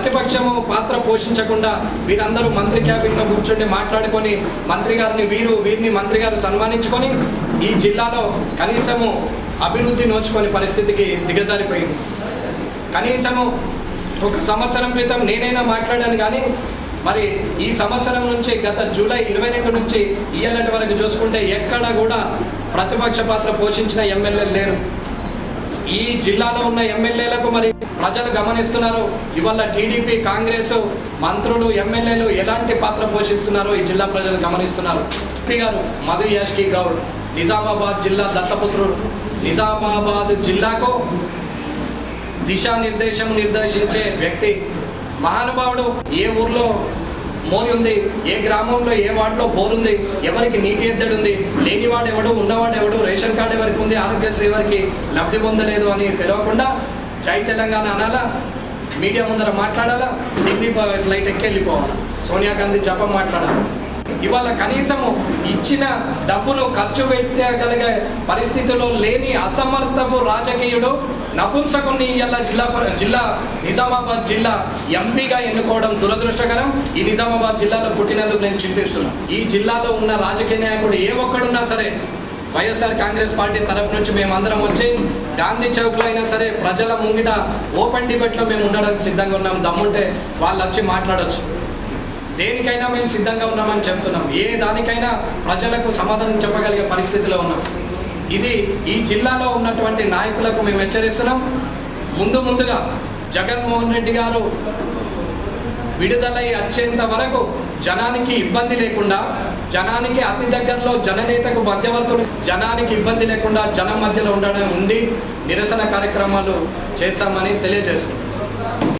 ప్రతిపక్షము పాత్ర పోషించకుండా వీరందరూ మంత్రి క్యాబిన్లో కూర్చుండి మాట్లాడుకొని మంత్రి గారిని వీరు వీరిని మంత్రి గారు సన్మానించుకొని ఈ జిల్లాలో కనీసము అభివృద్ధి నోచుకొని పరిస్థితికి దిగజారిపోయింది. కనీసము ఒక సంవత్సరం క్రితం నేనైనా మాట్లాడాను కానీ మరి ఈ సంవత్సరం నుంచి గత జూలై ఇరవై రెండు నుంచి ఇయ్యాలటి వరకు చూసుకుంటే ఎక్కడ కూడా ప్రతిపక్ష పాత్ర పోషించిన ఎమ్మెల్యేలు లేరు. ఈ జిల్లాలో ఉన్న ఎమ్మెల్యేలకు మరి ప్రజలు గమనిస్తున్నారు. ఇవాళ టీడీపీ కాంగ్రెస్ మంత్రులు ఎమ్మెల్యేలు ఎలాంటి పాత్ర పోషిస్తున్నారో ఈ జిల్లా ప్రజలు గమనిస్తున్నారు. ఎంపీ గారు మధు యాష్కి గౌడ్ నిజామాబాద్ జిల్లా దత్తపుత్రుడు. నిజామాబాద్ జిల్లాకు దిశానిర్దేశం నిర్దేశించే వ్యక్తి. మహానుభావుడు ఏ ఊర్లో మోరి ఉంది ఏ గ్రామంలో ఏ వార్డులో బోర్ ఉంది ఎవరికి నీటి ఎద్దడి ఉంది? లేనివాడు ఎవడు ఉన్నవాడు ఎవడు రేషన్ కార్డు ఎవరికి ఉంది? ఆరోగ్యశ్రీ ఎవరికి లబ్ధి పొందలేదు అని తెలియకుండా జై తెలంగాణ అనాలా. మీడియా ముందర మాట్లాడాలా? ఢిల్లీ బ- ఫ్లైట్ ఎక్కి వెళ్ళిపోవాలి? సోనియా గాంధీ జపం మాట్లాడాలి? ఇవాళ కనీసము ఇచ్చిన డబ్బును ఖర్చు పెట్టగలిగే పరిస్థితిలో లేని అసమర్థపు రాజకీయుడు నపుంసకుని ఇవాళ జిల్లా జిల్లా నిజామాబాద్ జిల్లా ఎంపీగా ఎన్నుకోవడం దురదృష్టకరం. ఈ నిజామాబాద్ జిల్లాలో పుట్టినందుకు నేను చింతిస్తున్నాను ఈ జిల్లాలో ఉన్న రాజకీయ నాయకుడు ఏ ఒక్కడున్నా సరే వైఎస్ఆర్ కాంగ్రెస్ పార్టీ తరపు నుంచి మేమందరం వచ్చి గాంధీ చౌక్లో అయినా సరే ప్రజల ముంగిట ఓపెన్ డిబేట్లో మేము ఉండడానికి సిద్ధంగా ఉన్నాం. దమ్ముంటే వాళ్ళు వచ్చి మాట్లాడొచ్చు. దేనికైనా మేము సిద్ధంగా ఉన్నామని చెప్తున్నాం. ఏ దానికైనా ప్రజలకు సమాధానం చెప్పగలిగే పరిస్థితిలో ఉన్నాం. ఇది ఈ జిల్లాలో ఉన్నటువంటి నాయకులకు మేము హెచ్చరిస్తున్నాం. ముందు ముందుగా జగన్మోహన్ రెడ్డి గారు విడుదలై వచ్చేంత వరకు జనానికి ఇబ్బంది లేకుండా జనానికి అతి దగ్గరలో జననేతకు మధ్యవర్తుడు జనానికి ఇబ్బంది లేకుండా జనం మధ్యలో ఉండడం ఉండి నిరసన కార్యక్రమాలు చేస్తామని తెలియజేసుకుంటాం